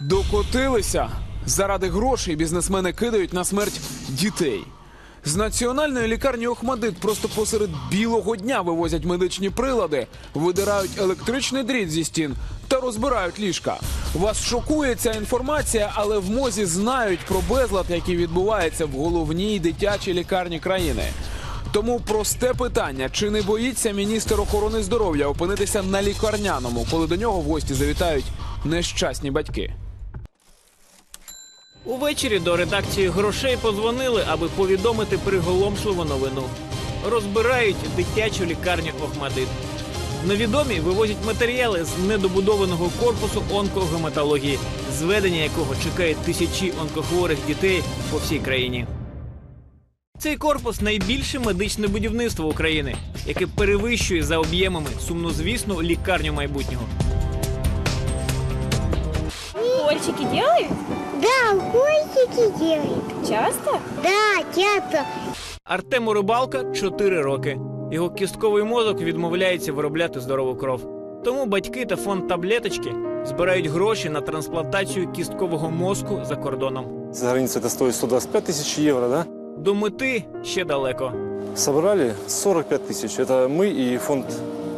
Докотилися. Заради грошей бізнесмени кидають на смерть дітей. З національної лікарні Охмадит просто посеред білого дня вивозять медичні прилади, видирають електричний дріт зі стін та розбирають ліжка. Вас шокує ця інформація, але в мозі знають про безлад, який відбувається в головній дитячій лікарні країни. Тому просте питання: чи не боїться міністр охорони здоров'я опинитися на лікарняному, коли до нього в гості завітають нещасні батьки? Увечері до редакції грошей подзвонили, аби повідомити приголомшливу новину. Розбирають дитячу лікарню Охмадит. Невідомі вивозять матеріали з недобудованого корпусу онкогематології, зведення якого чекають тисячі онкохворих дітей по всій країні. Цей корпус найбільше медичне будівництво України, яке перевищує за об'ємами сумнозвісну лікарню майбутнього. Укольчики делают? Да, укольчики делает. Часто? Да, часто. Артему Рибалка 4 роки. Його кістковий мозок відмовляється виробляти здорову кров. Тому батьки та фонд таблеточки збирають гроші на трансплантацію кісткового мозку за кордоном. За границей это стоит 125 тысяч евро, да? До мети ще далеко. Собрали 45 тысяч. Это мы и фонд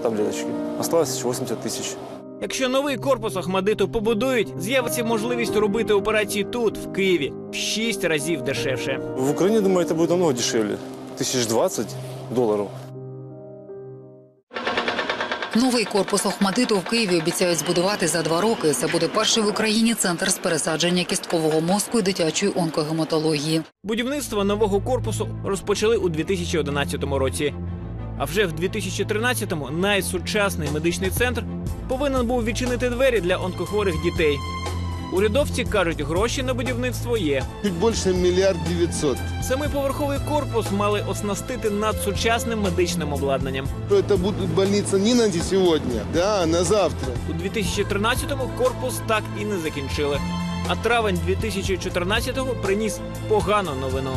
таблеточки. Осталось еще 80 тысяч. Якщо новий корпус Ахмадиту побудують, з'явиться можливість робити операції тут, в Києві, в 6 разів дешевше. В Украине, думаю, это будет намного дешевле. Тысяч двадцать долларов. Новий корпус Охмадиту в Києві обіцяють збудувати за два роки. Це буде перший в Україні центр з пересадження кісткового мозку і дитячої онкогематології. Будівництво нового корпусу розпочали у 2011 році. А вже в 2013-му найсучасний медичний центр повинен був відчинити двері для онкохворих дітей. Урядовці кажуть, гроші на будівництво є. Чуть больше миллиард девятьсот. Семиповерховий корпус мали оснастити надсучасним медичним обладнанням. Это будет больница не на да, а на завтра. У 2013-му корпус так і не закінчили. А травень 2014-го приніс погану новину.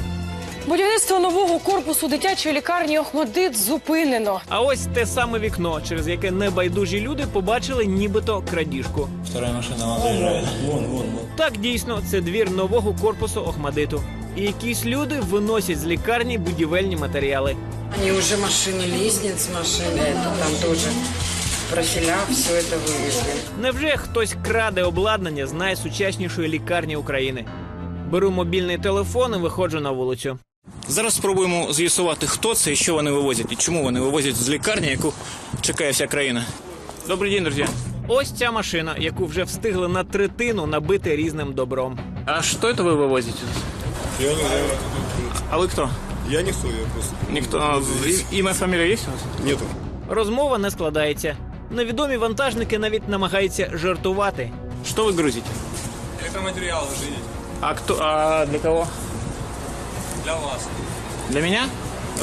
Будівництво нового корпусу дитячої лікарні Охмадит зупинено. А ось те саме вікно, через яке небайдужі люди побачили нібито крадіжку. Вторая машина вон заезжает. Вон, вон, вон. Так дійсно це двір нового корпусу Охмадиту. І якісь люди виносять з лікарні будівельні матеріали. Они уже машины, лестниц машины, это там тоже профиля, все это вывезли. Невже хтось краде обладнання з найсучаснішої лікарні України? Беру мобільний телефон і виходжу на вулицю. Зараз спробуємо з'ясувати, хто це і що вони вивозять, і чому вони вивозять з лікарні, яку чекає вся країна. Добрий день, друзі. Ось ця машина, яку вже встигли на третину набити різним добром. А що це ви вивозите? Я не знаю. А ви хто? Я никто, я просто... Ніхто. А, і- ім'я фамілія є у вас? Нету. Розмова не складається. Невідомі вантажники навіть намагаються жартувати. Що ви грузите? Электроматериалы жизнь. А кто? А для кого? Для вас. Для меня?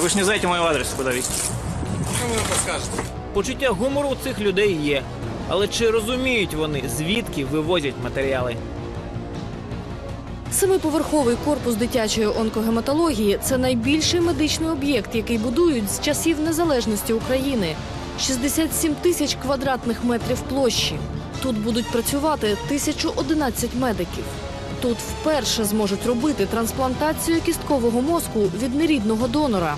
Ви ж не знаєте мой адрес, куди везти. Что вы нам подскажете? Почуття гумору у цих людей є. Але чи розуміють вони, звідки вивозять матеріали? Семиповерховий корпус дитячої онкогематології це найбільший медичний об'єкт, який будують з часів незалежності України. 67 тисяч квадратних метрів площі. Тут будуть працювати 1011 медиків. Тут вперше зможуть робити трансплантацію кісткового мозку від нерідного донора.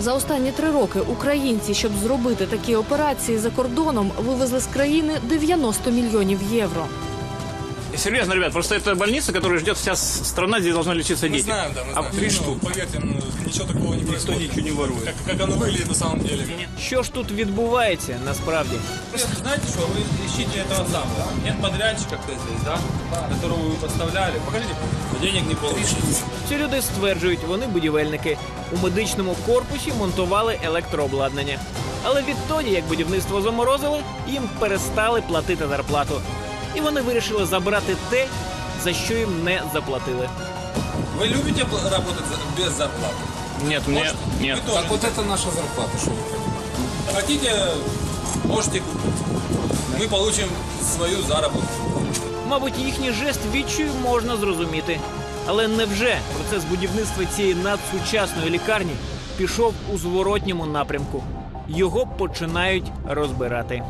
За останні три роки українці, щоб зробити такі операції за кордоном, вивезли з країни 90 мільйонів євро Серьезно, ребят, просто это больница, которую ждет вся с- страна, где должны лечиться Мы дети. знаем, да, мы А знаем. три Ну, штуки. Поверьте, ну, ничего такого не происходит. ничего не ворует. Как, как оно выглядит на самом деле. Що ж тут відбувається насправді? Знаете что, вы ищите этого самого. Нет подрядчика кто здесь, да? Которого вы подставляли. Покажите, денег не получите. Ці люди стверджують, вони будівельники. У медичному корпусі монтували електрообладнання. Але відтоді, як будівництво заморозили, їм перестали платити зарплату. І вони вирішили забрати те, за що їм не заплатили. Вы любите пл- работать за- без зарплаты? Ні, мені ні. Вы тоже. Так вот это наша зарплата, что вы хотите. Хотите, можете купить. Мы получим свою заработку. Мабуть, їхній жест відчую можна зрозуміти. Але невже процес будівництва цієї надсучасної лікарні пішов у зворотньому напрямку? Його починають розбирати.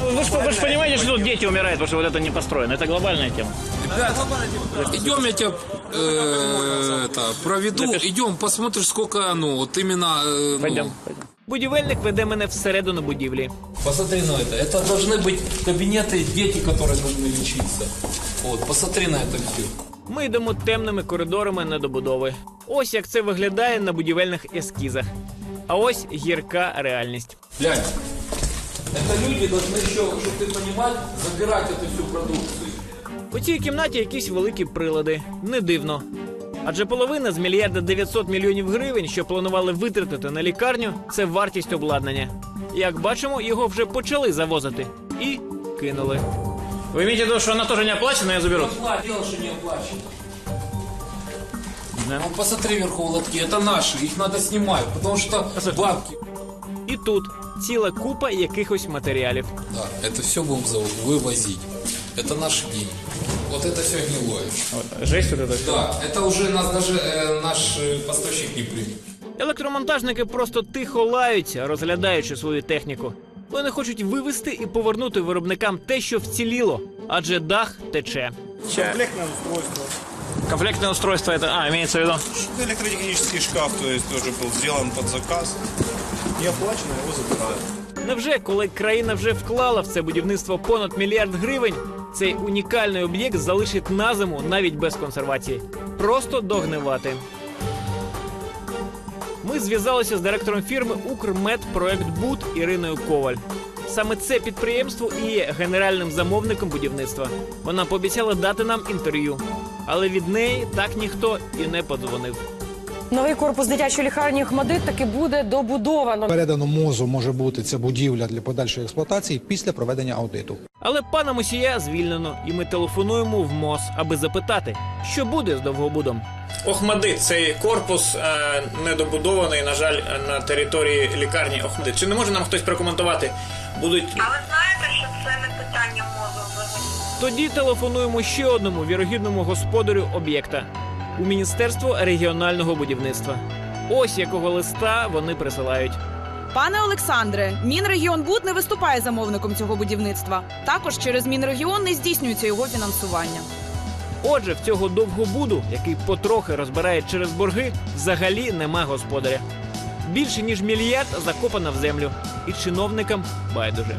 вы, ж- вы же понимаете, что тут дети умирают, потому что вот это не построено. Это глобальная тема. Идем, я тебя э, это, проведу. Идем, посмотришь, сколько, ну, вот именно... э, ну, Пойдем. Будівельник веде мене всередину будівлі. Посмотри на это. Это должны быть кабинеты, дети, которые должны лечиться. Вот, посмотри на это все. Ми йдемо темними коридорами недобудови. Ось як це виглядає на будівельних ескізах. А ось гірка реальність. Глянь. Это люди должны еще, чтобы ты понимал, забирать эту всю продукцию. У цій кімнаті якісь великі прилади. Не дивно. Адже половина з мільярда 900 мільйонів гривень, що планували витратити на лікарню, це вартість обладнання. Як бачимо, його вже почали завозити і кинули. Ви маєте в виду, що вона теж не оплачена, я заберу. Оплат, дело, что не оплачено. Ну, посмотри вверху лотки, это наши, их надо снимать, потому что бабки. І тут ціла купа якихось матеріалів. Да, это все будем за- вывозить. Это наши деньги. Вот это все гнилое. Жесть вот это. Да, это уже нас даже э, наш э, поставщик не примет. Електромонтажники просто тихо лаються, розглядаючи свою техніку. Вони хочуть вивезти і повернути виробникам те, що вціліло, адже дах тече. Комплектное устройство. Комплектне устройство это, а, имеется в виду. Электротехнический шкаф, то есть тоже был сделан под заказ. Не оплачено, его забирают. Невже, коли країна вже вклала в це будівництво понад мільярд гривень, цей унікальний об'єкт залишить на зиму навіть без консервації. Просто догнивати. Ми зв'язалися з директором фірми «Укрмедпроектбуд» Іриною Коваль. Саме це підприємство і є генеральним замовником будівництва. Вона пообіцяла дати нам інтерв'ю, але від неї так ніхто і не подзвонив. Новий корпус дитячої лікарні Охмадит таки буде добудовано. Передано мозу може бути ця будівля для подальшої експлуатації після проведення аудиту. Але пана Мусія звільнено, і ми телефонуємо в МОЗ, аби запитати, що буде з довгобудом. Охмадит цей корпус е, недобудований, на жаль, на території лікарні Охмадит. Чи не може нам хтось прокоментувати? Будуть А ви знаєте, що це не питання мозу взагалі? тоді телефонуємо ще одному вірогідному господарю об'єкта у Міністерство регіонального будівництва. Ось якого листа вони присилають. Пане Олександре, Мінрегіонбуд не виступає замовником цього будівництва. Також через Мінрегіон не здійснюється його фінансування. Отже, в цього довгобуду, який потрохи розбирає через борги, взагалі нема господаря. Більше ніж мільярд закопано в землю, і чиновникам байдуже.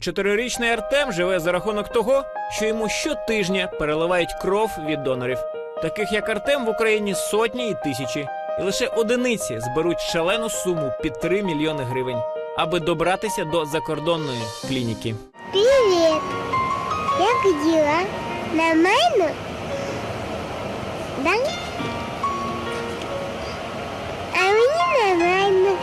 Чотирирічний Артем живе за рахунок того, що йому щотижня переливають кров від донорів. Таких як Артем в Україні сотні і тисячі, і лише одиниці зберуть шалену суму під 3 мільйони гривень, аби добратися до закордонної клініки. Привіт! Як діла? Нормально? Да? А мені нормально.